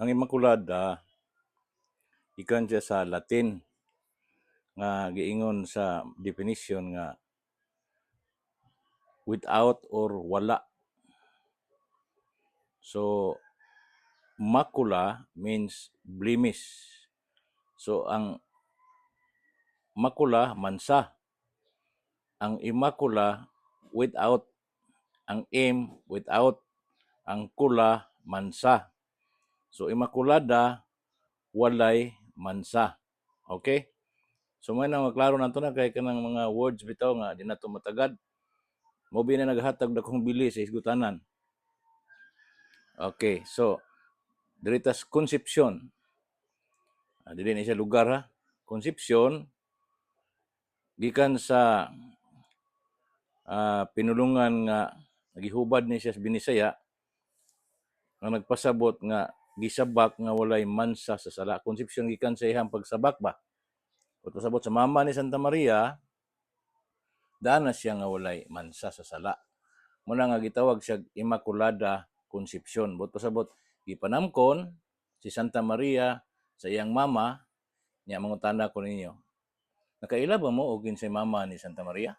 Ang Immaculada ikan siya sa Latin nga giingon sa definition nga without or wala. So macula means blemish. So ang macula mansa. Ang immacula without ang im without ang kula mansa. So immaculada walay mansa. Okay? So may nang maklaro nato na kay kanang mga words bitaw nga di nato matagad. Mo na naghatag dakong bili sa isgutanan. Okay, so diritas Concepcion. Ah, dili ni siya lugar ha. Concepcion gikan sa ah, pinulungan nga nagihubad ni siya sa Binisaya nga nagpasabot nga gisabak nga walay mansa sa sala. Concepcion gikan sa iyang pagsabak ba. Kung pasabot sa mama ni Santa Maria, daan na siya nga walay mansa sa sala. Muna nga gitawag siya Immaculada Concepcion. But pasabot, gipanamkon si Santa Maria sa iyang mama, niya mangutana ko ninyo. Nakaila ba mo og kinsay mama ni Santa Maria?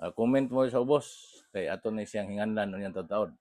Ah, comment mo sa ubos kay ato ni siyang hinganlan unyang taon.